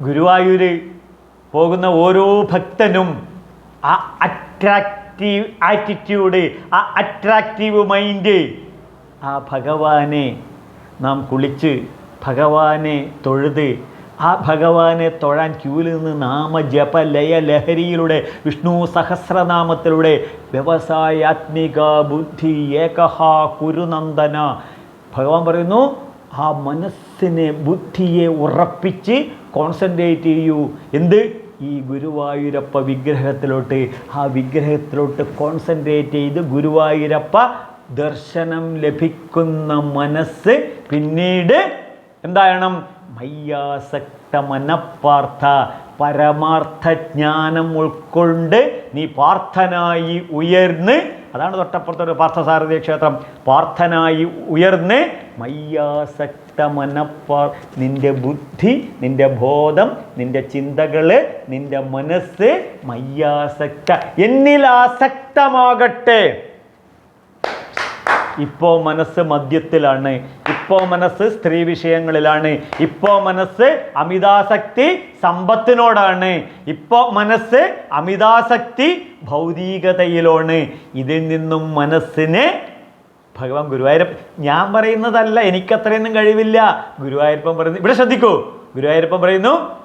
ഗുരുവായൂര് പോകുന്ന ഓരോ ഭക്തനും ആ അട്രാക്റ്റീവ് ആറ്റിറ്റ്യൂഡ് ആ അട്രാക്റ്റീവ് മൈൻഡ് ആ ഭഗവാനെ നാം കുളിച്ച് ഭഗവാനെ തൊഴുത് ആ ഭഗവാനെ തൊഴാൻ ക്യൂവിൽ നിന്ന് നാമജപ ലയ ലഹരിയിലൂടെ വിഷ്ണു സഹസ്രനാമത്തിലൂടെ വ്യവസായാത്മിക ബുദ്ധി ഏകഹ കുരുനന്ദന. ഭഗവാൻ പറയുന്നു ആ മനസ്സിനെ ബുദ്ധിയെ ഉറപ്പിച്ച് കോൺസെൻട്രേറ്റ് ചെയ്യൂ. എന്ത്? ഈ ഗുരുവായൂരപ്പ വിഗ്രഹത്തിലോട്ട്. ആ വിഗ്രഹത്തിലോട്ട് കോൺസെൻട്രേറ്റ് ചെയ്ത് ഗുരുവായൂരപ്പ ദർശനം ലഭിക്കുന്ന മനസ്സ് പിന്നീട് എന്താകണം മയ്യാസക്ത മനപ്പാർത്ഥ പരമാർത്ഥ ജ്ഞാനം ഉൾക്കൊണ്ട് നീ പാർത്ഥനായി ഉയർന്ന് അതാണ് തൊട്ടപ്പുറത്തൊരു പാർത്ഥസാരഥി ക്ഷേത്രം. പാർത്ഥനായി ഉയർന്ന് മയ്യാസക്ത മനപ്പാർ നിന്റെ ബുദ്ധി നിന്റെ ബോധം നിന്റെ ചിന്തകൾ നിന്റെ മനസ്സ് മയ്യാസക്ത എന്നിൽ ആസക്തമാകട്ടെ. ഇപ്പോൾ മനസ്സ് മദ്യത്തിലാണ്. ഇപ്പോൾ മനസ്സ് സ്ത്രീ വിഷയങ്ങളിലാണ്. ഇപ്പോ മനസ്സ് അമിതാസക്തി സമ്പത്തിനോടാണ്. ഇപ്പോ മനസ്സ് അമിതാസക്തി ഭൗതികതയിലാണ്. ഇതിൽ നിന്നും മനസ്സിനെ ഭഗവാൻ ഗുരുവായൂരപ്പ ഞാൻ പറയുന്നതല്ല എനിക്കത്രയൊന്നും കഴിവില്ല. ഗുരുവായൂരപ്പൻ പറയുന്നു ഇവിടെ ശ്രദ്ധിക്കൂ. ഗുരുവായൂരപ്പൻ പറയുന്നു